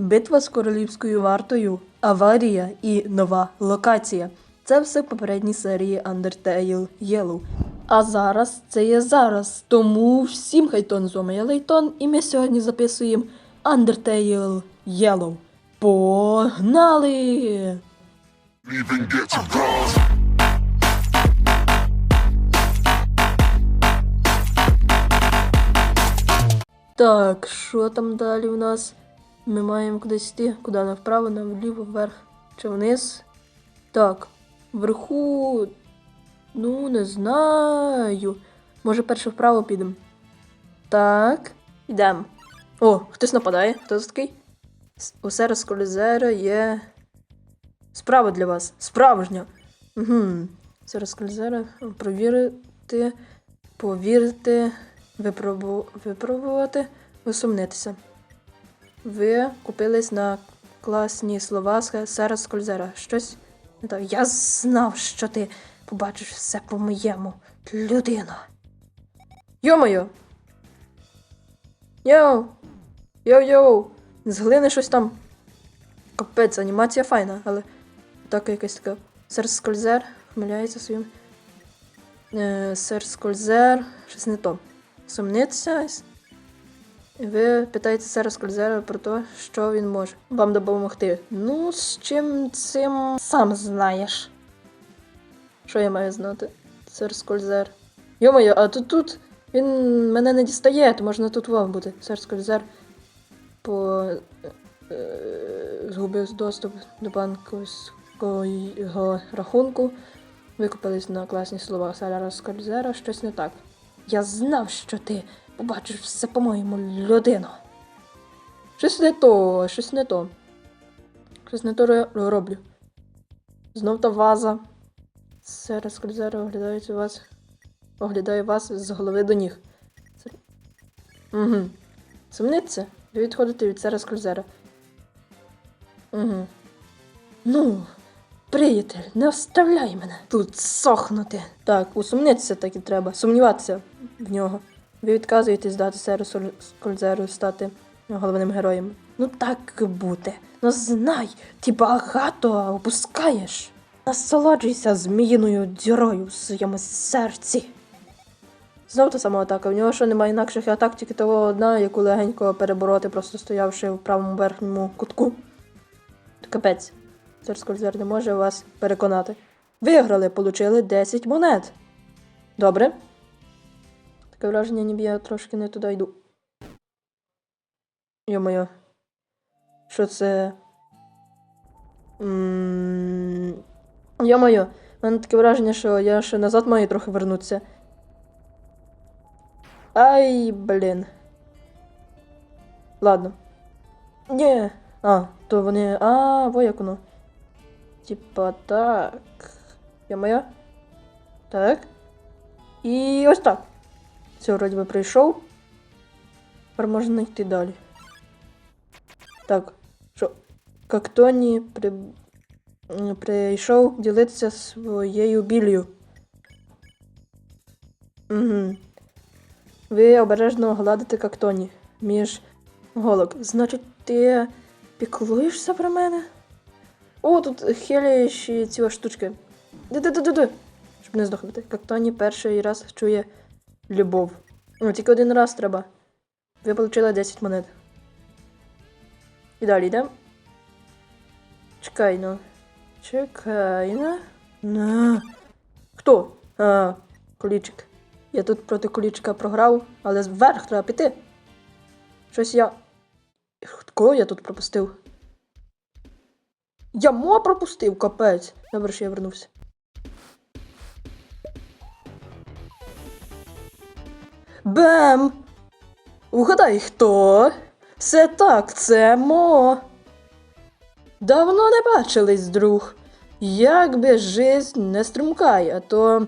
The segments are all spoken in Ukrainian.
Битва з королівською вартою, аварія і нова локація. Це все в попередній серії Undertale Yellow. А зараз це є зараз. Тому всім хайтон з вами я Лейтон, і ми сьогодні записуємо Undertale Yellow. Погнали! Так, що там далі у нас? Ми маємо кудись йти. Куди? Направо, наліво, вверх чи вниз? Так, вверху. Ну, не знаю. Може, перше вправо підемо. Так, йдемо. О, хтось нападає. Хто це такий? Усе розколізера є. Справа для вас. Справжня. Угу. Це розколізера. Провірити, повірити, випробу... випробувати, усумнитися. Ви купились на класні слова Сера Скользера. Щось. Я знав, що ти побачиш все по-моєму. Людина. Йо-моє! Йоу! Йоу-йоу! З глини щось там. Капець, анімація файна, але так якась така. Сер Скользер хмиляється своїм. Е, Сер Скользер, щось не то. Сумниться. Ви питаєте Сера Скользера про те, що він може вам допомогти. Ну, з чим цим сам знаєш. Що я маю знати? Сер Скользер. Йо-моє, а тут тут він мене не дістає, то можна тут вам бути. Сер Скользер по е, згубив доступ до банківського рахунку. Викупились на класні слова Сера Скользера, щось не так. Я знав, що ти побачиш все по-моєму, людино. Щось не то, щось не то. Щось не то роблю. Знов та ваза. Сера Скользера оглядають вас. Оглядає вас з голови до ніг. Це... Угу. Сумниться? Ви відходите від Сера Скользера. Угу. Ну, приятель, не оставляй мене тут сохнути. Так, усумнитися так і треба. Сумніватися в нього. Ви відказуєтесь дати Серу Скользеру стати головним героєм. Ну так бути. Ну знай, ти багато опускаєш. Насолоджуйся зміїною дірою в своєму серці. Знов та сама атака. В нього що немає інакших атак, тільки того одна, яку легенько перебороти, просто стоявши в правому верхньому кутку. Капець. Сер Скользер не може вас переконати. Виграли, получили 10 монет. Добре. Таке враження, ніби я трошки не туди йду. Йо-моє. Що це? Йо-моє, в мене таке враження, що я ще назад маю трохи вернутися. Ай, блін. Ладно. Ні. А, то вони. А, во як воно. Типа так. Я моя. Так. І ось так. Все, вроді би прийшов. Тепер можна йти далі. Так. Що? Як Тоні при... прийшов ділитися своєю біллю. Угу. Ви обережно гладите Кактоні між голок. Значить, ти піклуєшся про мене? О, тут хиляючі ці штучки. Ди-ди-ди-ди-ди. Щоб не здохнути. Кактоні перший раз чує любов. Ну, тільки один раз треба. Ви отримали 10 монет. І далі йдемо. Чекай, ну. Чекай, ну. На. Хто? А, колічик. Я тут проти колічка програв, але вверх треба піти. Щось я. Кого я тут пропустив? Я мо пропустив, капець. Добре, що я вернувся. Бем! Угадай, хто? Все так, це мо. Давно не бачились, друг. Як би жизнь не струмкає, а то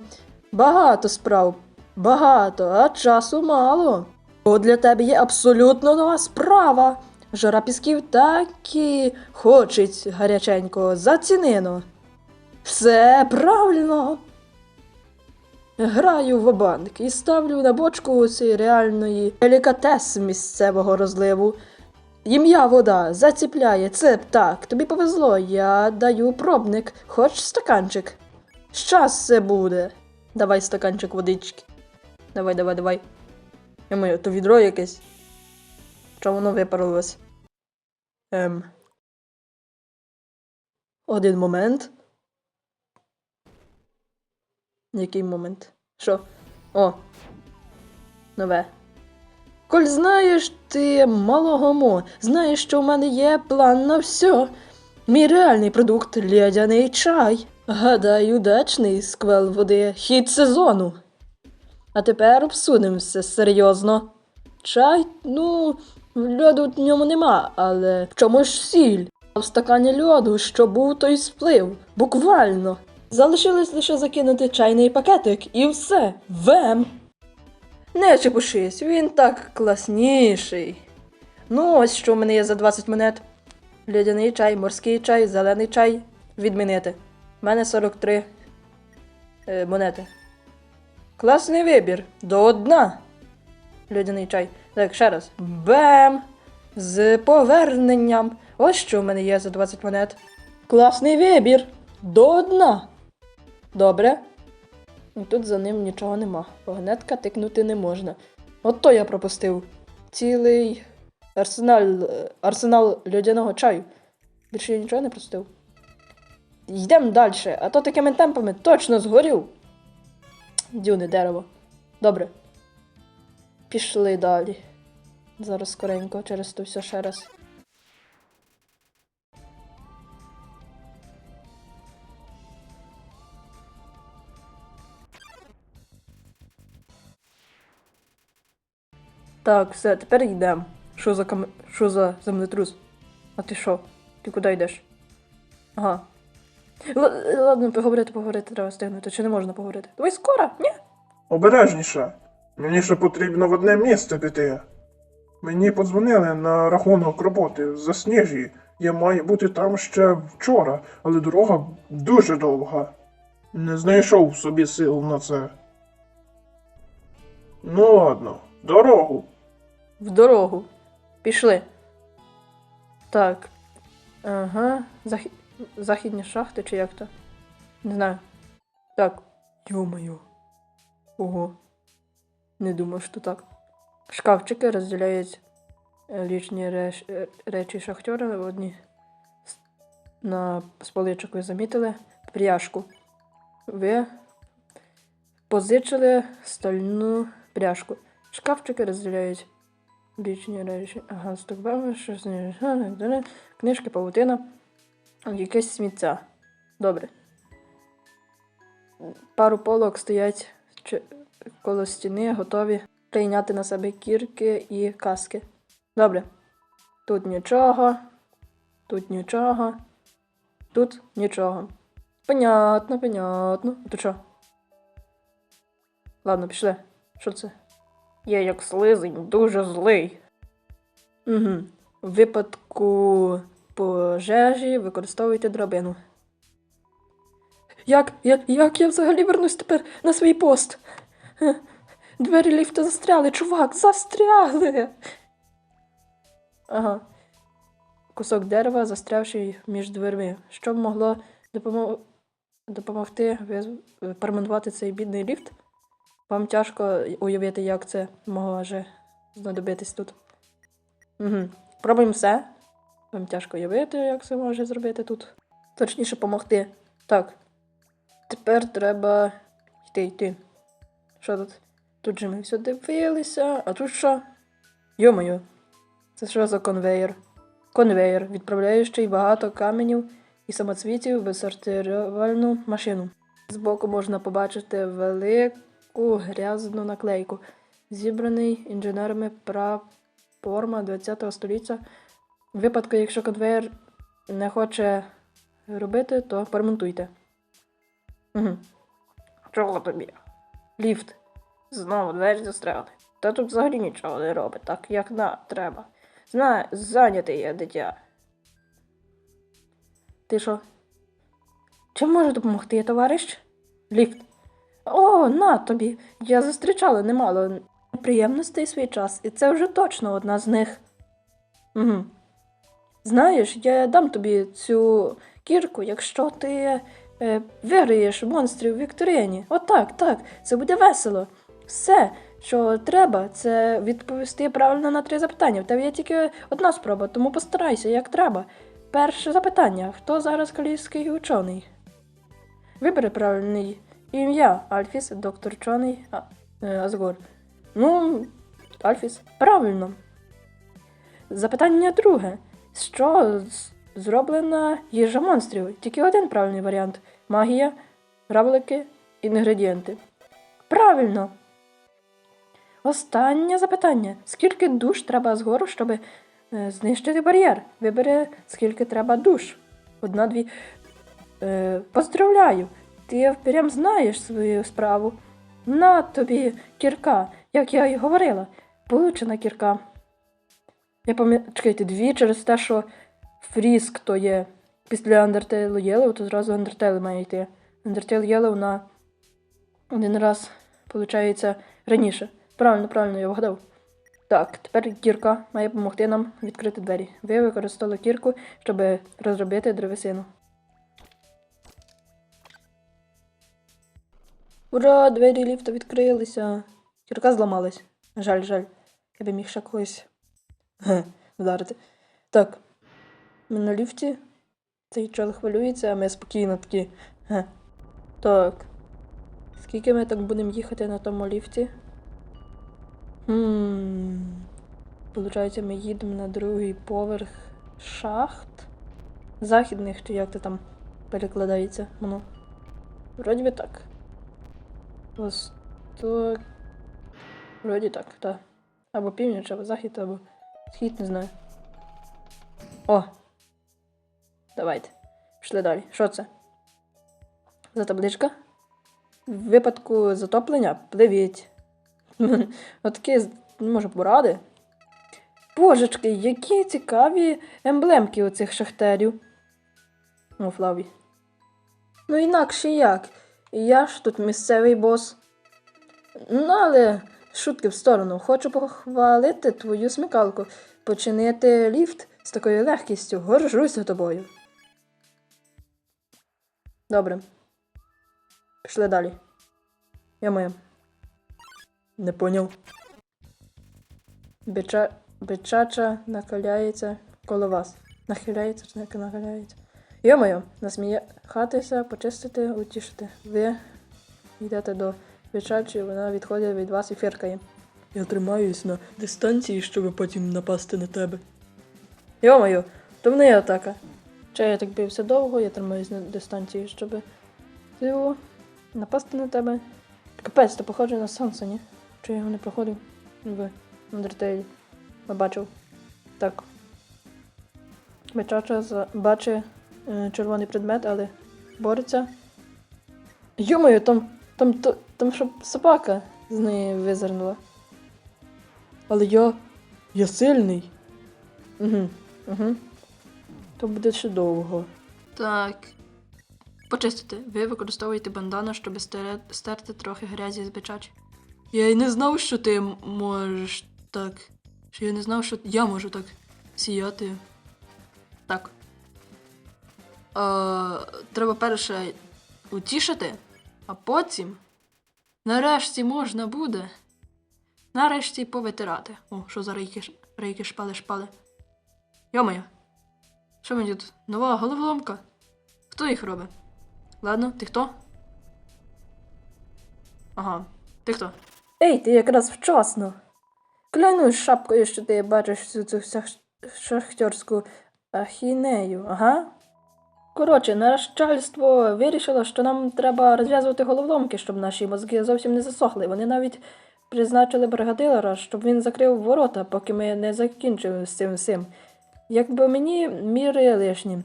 багато справ, багато, а часу мало. Бо для тебе є абсолютно нова справа. Жара пісків так і хочеть гаряченько зацінено. Все правильно. Граю в банк і ставлю на бочку цей реальної делікатес місцевого розливу. Ім'я вода заціпляє. Це так. Тобі повезло. Я даю пробник. Хоч стаканчик. Щас це буде. Давай стаканчик водички. Давай, давай, давай. Я моє, то відро якесь. Чому воно випарилось? Ем. Один момент. Який момент? Що? О. Нове. Коль знаєш ти малого мо, знаєш, що в мене є план на все. Мій реальний продукт лядяний чай. Гадаю, удачний сквел води, хід сезону. А тепер обсудимо все серйозно. Чай, ну, льоду в ньому нема, але в чому ж сіль? В стакані льоду, що був, той сплив. Буквально. Залишилось лише закинути чайний пакетик і все. Вем. Не чепушись, він так класніший. Ну, ось що в мене є за 20 монет. Лядяний чай, морський чай, зелений чай. Відмінити. У мене 43 е, монети. Класний вибір. До одна. Лядяний чай. Так, ще раз. Бем! З поверненням. Ось що в мене є за 20 монет. Класний вибір. До одна. Добре. І тут за ним нічого нема. Вагнетка тикнути не можна. От то я пропустив. Цілий арсенал, арсенал льодяного чаю. Більше я нічого не пропустив. Йдемо далі, а то такими темпами точно згорів. Дюне дерево. Добре. Пішли далі. Зараз скоренько через то все ще раз. Так, все, тепер йдемо. Що за кам... Що за землетрус? А ти що? Ти куди йдеш? Ага. Л- ладно, поговорити, поговорити, треба встигнути. Чи не можна поговорити? Давай скоро, ні? Обережніше. Мені ще потрібно в одне місце піти. Мені подзвонили на рахунок роботи в Засніжі. Я маю бути там ще вчора, але дорога дуже довга. Не знайшов собі сил на це. Ну ладно, дорогу. В дорогу. Пішли. Так. Ага. Захі... Західні шахти чи як то? Не знаю. Так. Йо-моє. Ого. Не думав, що так. Шкафчики розділяють е, лічні реш... е, речі шахтера в одні. На з поличок ви замітили пряжку. Ви позичили стальну пряжку. Шкафчики розділяють лічні речі. Ага, стокбами, щось не далі. Книжки, павутина, якесь сміття. Добре. Пару полок стоять коло стіни, готові прийняти на себе кірки і каски. Добре. Тут нічого. Тут нічого. Тут нічого. Понятно, понятно. Тут що? Ладно, пішли. Що це? Я як слизень, дуже злий. Угу. В випадку пожежі використовуйте драбину. Як, як, як я взагалі вернусь тепер на свій пост? Е, Двері ліфта застряли, чувак, застряли. Ага. Кусок дерева, застрявший між дверми. Що б могло допомо... допомогти виз- перемонтувати цей бідний ліфт? Вам тяжко уявити, як це може знадобитись тут. Угу. Пробуємо все. Вам тяжко уявити, як це може зробити тут. Точніше, помогти. Так. Тепер треба йти йти. Що тут? Тут же ми все дивилися, а тут що? Йо-моє, це що за конвейер? Конвейер, відправляючий багато каменів і самоцвітів в сортувальну машину. Збоку можна побачити велику грязну наклейку, зібраний інженерами прапорма 20 століття. В випадку, якщо конвейер не хоче робити, то перемонтуйте. Угу. Чого тобі? Ліфт. Знову двері застряли. Та тут взагалі нічого не робить, так як на треба. Знаю, зайнятий я дитя. Ти що? Чим можу допомогти, товариш? Ліфт. О, на тобі. Я зустрічала немало приємностей свій час, і це вже точно одна з них. Угу. Знаєш, я дам тобі цю кірку, якщо ти е, виграєш монстрів в вікторині. Отак, так, це буде весело. Все, що треба, це відповісти правильно на три запитання. В тебе є тільки одна спроба, тому постарайся, як треба. Перше запитання: хто зараз калійський учений? Вибери правильне ім'я Альфіс, доктор Чоний, е, Азгор. Ну, Альфіс, правильно. Запитання друге. Що зроблена їжа монстрів? Тільки один правильний варіант: магія, равлики, інгредієнти. Правильно. Останнє запитання. Скільки душ треба згору, щоб е, знищити бар'єр? Вибери, скільки треба душ. Одна, дві. Е, поздравляю! Ти прям знаєш свою справу. На тобі кірка, як я й говорила. Получена кірка. Я пам'ятаю, чекайте, дві через те, що фріск то є після Undertale Yellow, то зразу Undertale має йти. Undertale Yellow на один раз, виходить, раніше. Правильно, правильно, я вгадав. Так, тепер кірка має допомогти нам відкрити двері. Ви використали кірку, щоб розробити древесину. Ура! Двері ліфта відкрилися. Кірка зламалась. Жаль, жаль. Я би міг ще когось вдарити. Так. Ми на ліфті. Цей чел хвилюється, а ми спокійно такі. Ге. Так. Скільки ми так будемо їхати на тому ліфті? Хм. Получається, ми їдемо на другий поверх шахт. Західних, чи як це там перекладається воно. Вроді би так. Восток. Вроді так, так. Або північ, або захід, або схід, не знаю. О! Давайте. Пішли далі. Що це? За табличка? В випадку затоплення пливіть. Отакі, з- може, поради. Божечки, які цікаві емблемки у цих шахтерів. О, Флаві. Ну інакше як? Я ж тут місцевий бос. Ну, але шутки в сторону. Хочу похвалити твою смикалку. Починити ліфт з такою легкістю. Горжуся тобою. Добре. Пішли далі. Я моя. Не поняв. Бича... Бичача накаляється коло вас. Нахиляється нахиляється. Йо-моє, насміятися, почистити, утішити. Ви йдете до бичачі, вона відходить від вас і фіркає. Я тримаюсь на дистанції, щоб потім напасти на тебе. Йо-моє, то в неї атака. Чи я так бився довго, я тримаюсь на дистанції, щоб його напасти на тебе. Капець, то похоже на Санса, ні? Чи я його не проходив в Undertale? Не бачив. Так. Бичача за... бачить червоний предмет, але бореться. Йомою, там, там, там, там що собака з неї визирнула. Але я. Я сильний. Угу, угу. То буде ще довго. Так. Почистити. Ви використовуєте бандану, щоб стерти трохи грязі з бичач. Я й не знав, що ти можеш так. Що я не знав, що я можу так сіяти. Так. Е, треба перше утішити, а потім. Нарешті можна буде. Нарешті повитирати. О, що за рейки, рейки шпали шпали. Йомаю. Що мені тут? Нова головоломка? Хто їх робить? Ладно, ти хто? Ага, ти хто? Ей, ти якраз вчасно. Клянусь шапкою, що ти бачиш цю шах- шахтерську ахінею, ага. Коротше, начальство вирішило, що нам треба розв'язувати головоломки, щоб наші мозки зовсім не засохли. Вони навіть призначили бригадира, щоб він закрив ворота, поки ми не закінчили з цим всім. Якби мені міри лишні.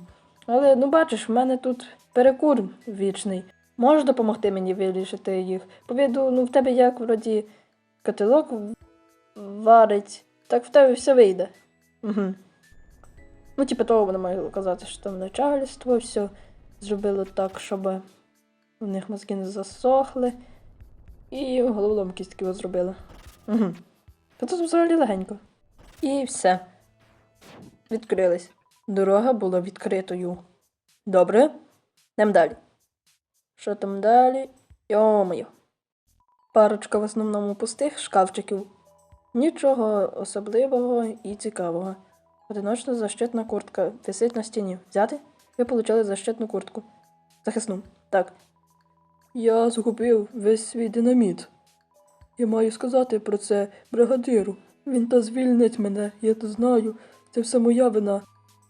Але ну бачиш, в мене тут перекур вічний. Можеш допомогти мені вирішити їх? Повіду, ну в тебе як вроді котелок варить, так в тебе все вийде. Угу. Ну, типу, того вони мають казати, що там начальство все зробило так, щоб у них мозки не засохли. І головоломки такі зробили. Угу. Тут взагалі легенько. І все. Відкрились. Дорога була відкритою. Добре. Йдемо далі. Що там далі? Йо-моє. Парочка в основному пустих шкафчиків. Нічого особливого і цікавого. Одиночна защитна куртка висить на стіні. Взяти? Ви отримали защитну куртку. Захисну. Так. Я згубив весь свій динаміт. Я маю сказати про це бригадиру. Він та звільнить мене, я то знаю. Це все моя вина.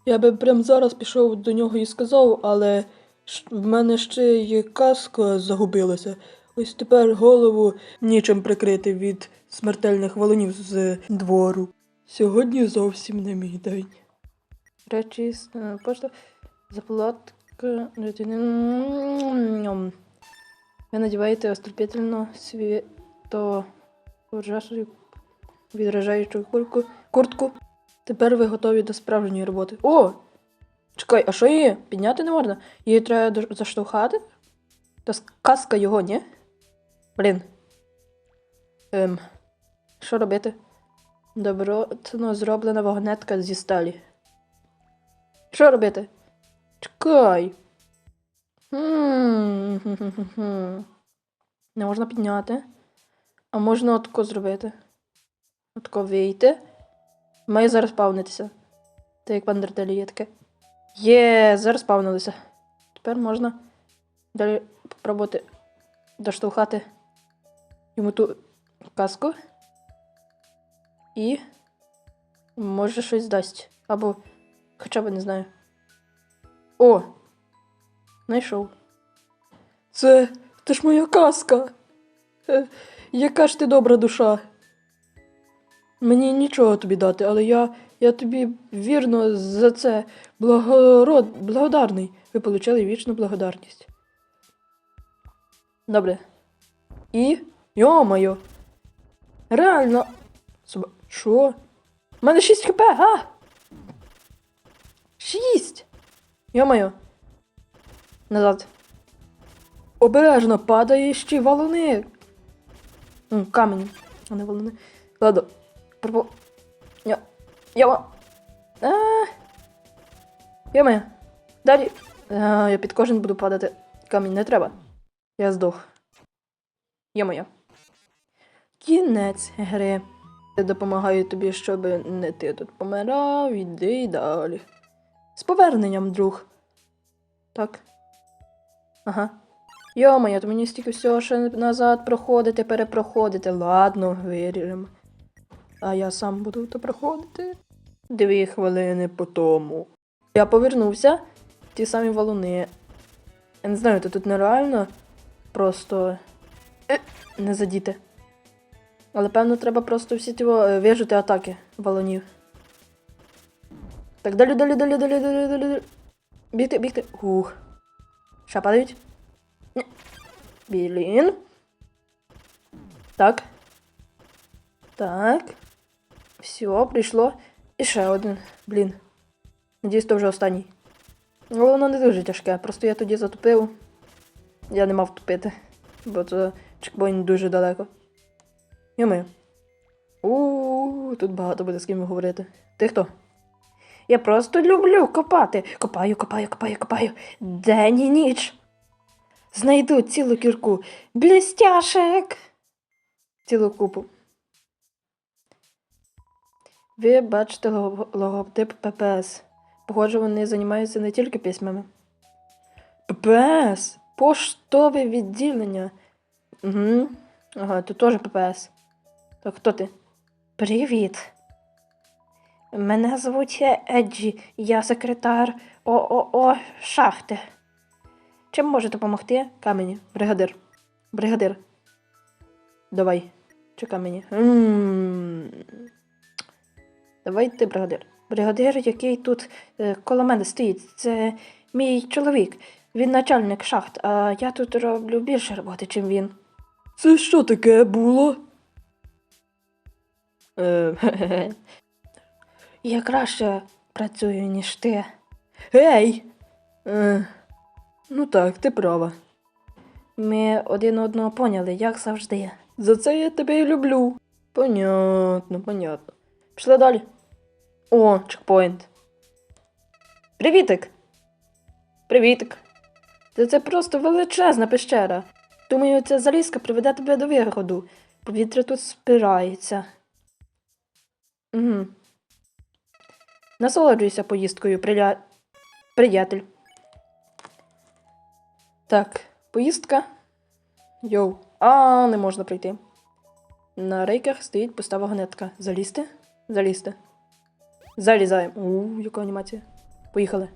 Я би прямо зараз пішов до нього і сказав, але в мене ще й каска загубилася. Ось тепер голову нічим прикрити від смертельних валунів з двору. Сьогодні зовсім не мій день. Речі, е, пошта, заплатка. Ви надіваєте осліпительно світо відражаючу куртку. куртку. Тепер ви готові до справжньої роботи. О! Чекай, а що її? Підняти не можна? Її треба заштовхати? Та с- каска його, ні? Блін. Ем. Що робити? Добротно зроблена вагонетка зі сталі. Що робити? Чекай. Не можна підняти. А можна отако зробити. Отако вийти. Має зараз павнитися. Та як в Андертелі є таке. Є, зараз павнилися. Тепер можна далі попробувати доштовхати йому ту каску. І може щось дасть. Або хоча б не знаю. О! Знайшов. Це. Це ж моя казка. Е, яка ж ти добра душа. Мені нічого тобі дати, але я, я тобі вірно за це благород, благодарний. Ви отримали вічну благодарність. Добре. І. Йо-моє. Реально. Соба... Що? У мене 6 хп, а? 6! Йо-моє. Назад. Обережно падає ще валуни. М, камені, а не валуни. Ладно. Пропо... Я... Я... А... Я моя. Далі. А, я під кожен буду падати. Камінь не треба. Я здох. Моя. Кінець гри. Я допомагаю тобі, щоб не ти тут помирав, іди далі. З поверненням, друг. Так. Ага. Йо-моє, то мені стільки всього ще назад проходити, перепроходити. Ладно, виріжемо. А я сам буду то проходити. Дві хвилини по тому. Я повернувся. Ті самі валуни. Я не знаю, то тут нереально. Просто е, не задіти. Але певно треба просто всі ті е, вижити атаки валунів. Так, далі, далі, далі, далі, далі, далі. Бігти, бігти. Ух. Ще падають. Ні. Білін. Так. Так. Все, прийшло. І ще один. Блін. Надіюсь, то вже останній. Але воно не дуже тяжке. Просто я тоді затупив. Я не мав тупити. Бо це чекпоінт дуже далеко. Йоми. У тут багато буде з ким говорити. Ти хто? Я просто люблю копати. Копаю, копаю, копаю, копаю. День і ніч. Знайду цілу кірку. Блістяшек. Цілу купу. Ви бачите логотип ППС. Похоже, вони займаються не тільки письмами. ППС! Поштове відділення. Угу. Ага, тут теж ППС. Так, хто ти? Привіт. Мене звуть Еджі, я секретар ООО Шахти. Чим можу допомогти? Камені, бригадир. Бригадир. Давай, чи камені. Давай ти, бригадир. Бригадир, який тут е, коло мене стоїть, це мій чоловік. Він начальник шахт, а я тут роблю більше роботи, чим він. Це що таке було? Е, Я краще працюю, ніж ти. Гей! Е, ну так, ти права. Ми один одного поняли, як завжди. За це я тебе і люблю. Понятно, понятно. Пішли далі. О, чекпоінт. Привітик! Привітик! Та це просто величезна пещера. Думаю, ця залізка приведе тебе до виходу. Повітря тут спирається. Угу. Насолоджуйся поїздкою, приля... приятель. Так, поїздка. Йоу. А, не можна прийти. На рейках стоїть пуста вагонетка. Залізти? Залізти. Залізаємо. У, яка анімація. Поїхали.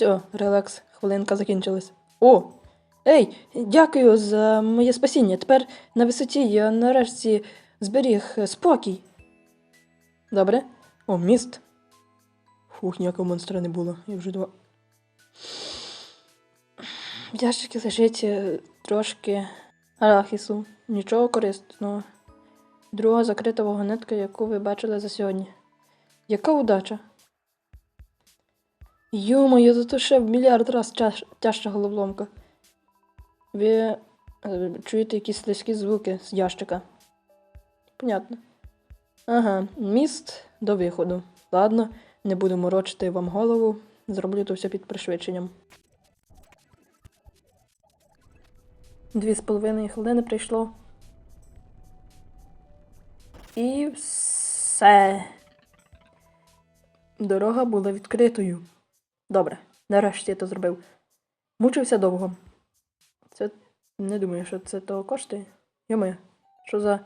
Все, релакс, хвилинка закінчилась. О! Ей, дякую за моє спасіння. Тепер на висоті я нарешті зберіг спокій. Добре? О, міст. Фух, ніякого монстра не було. Я вже два. Ящики лежить е, трошки арахісу. Нічого корисного. Друга закрита вагонетка, яку ви бачили за сьогодні. Яка удача! Йо-моє, зато ще в мільярд раз тяж, тяжча головоломка. Ви е, чуєте якісь слизькі звуки з ящика. Понятно. Ага, міст до виходу. Ладно, не буду морочити вам голову. Зроблю то все під пришвидшенням. Дві з половиною хвилини прийшло. І все. Дорога була відкритою. Добре, нарешті я то зробив. Мучився довго. Це не думаю, що це того коштує. Йоми, що за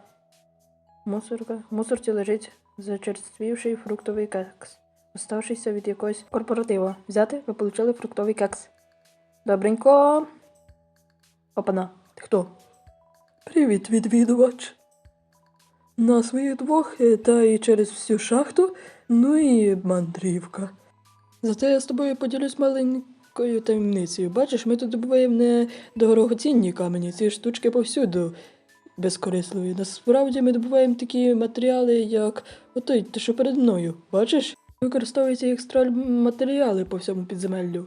мусорка? В мусорці лежить зачерствівший фруктовий кекс, оставшийся від якогось корпоратива. Взяти, ви отримали фруктовий кекс. Добренько. Опана, ти хто? Привіт, відвідувач. На своїх двох е, та і через всю шахту, ну і мандрівка. Зате я з тобою поділюсь маленькою таємницею. Бачиш, ми тут добуваємо не дорогоцінні камені, ці штучки повсюду безкорисливі. Насправді ми добуваємо такі матеріали, як отой, те, що перед мною. Бачиш? Використовуються як стройматеріали по всьому підземеллю.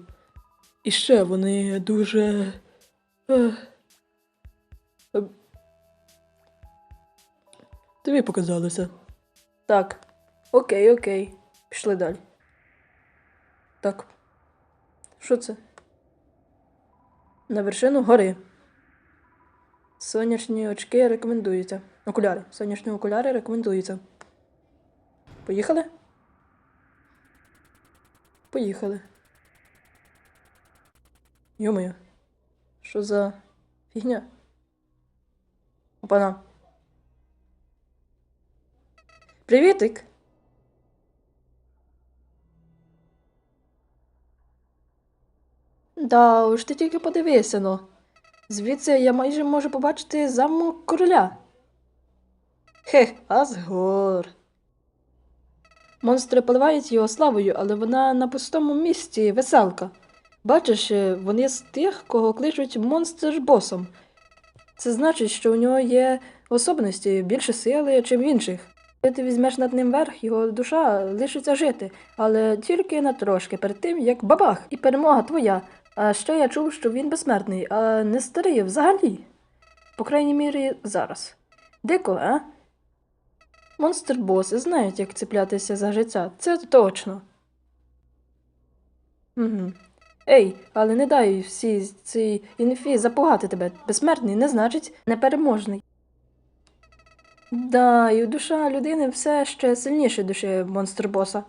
І ще вони дуже. Тобі показалося. Так. Окей, окей. Пішли далі. Так. Що це? На вершину гори. Сонячні очки рекомендуються. Окуляри. Сонячні окуляри рекомендуються. Поїхали? Поїхали. Йомою. Що за фігня? Опана. Привітик! Да, уж ти тільки подивися, ну. Звідси я майже можу побачити замок короля. Хех, Асгор. Монстри поливають його славою, але вона на пустому місці веселка. Бачиш, е, вони з тих, кого кличуть монстр босом. Це значить, що у нього є особливості більше сили, чим в інших. Коли ти візьмеш над ним верх, його душа лишиться жити, але тільки на трошки перед тим, як бабах, і перемога твоя. А ще я чув, що він безсмертний, а не старий взагалі. По крайній мірі, зараз. Дико, а? Монстр боси знають, як цеплятися за життя, це точно. Угу. Ей, але не дай всі цій інфі запугати тебе. Безсмертний не значить непереможний. Да, і душа людини все ще сильніше душі монстр боса.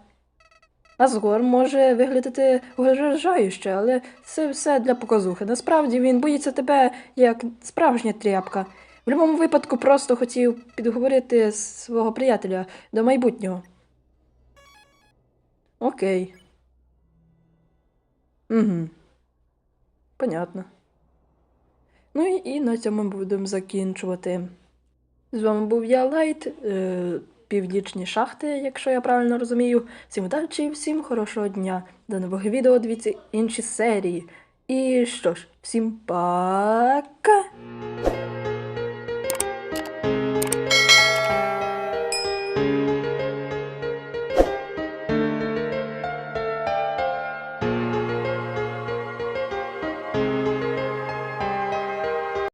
Асгор може виглядати вражающе, але це все для показухи. Насправді він боїться тебе як справжня тряпка. В будь-якому випадку просто хотів підговорити свого приятеля до майбутнього. Окей. Угу. Понятно. Ну і, і на цьому будемо закінчувати. З вами був я Лайт, е, північні шахти, якщо я правильно розумію. Всім удачі всім хорошого дня. До нових відео дивіться інші серії. І що ж, всім пока!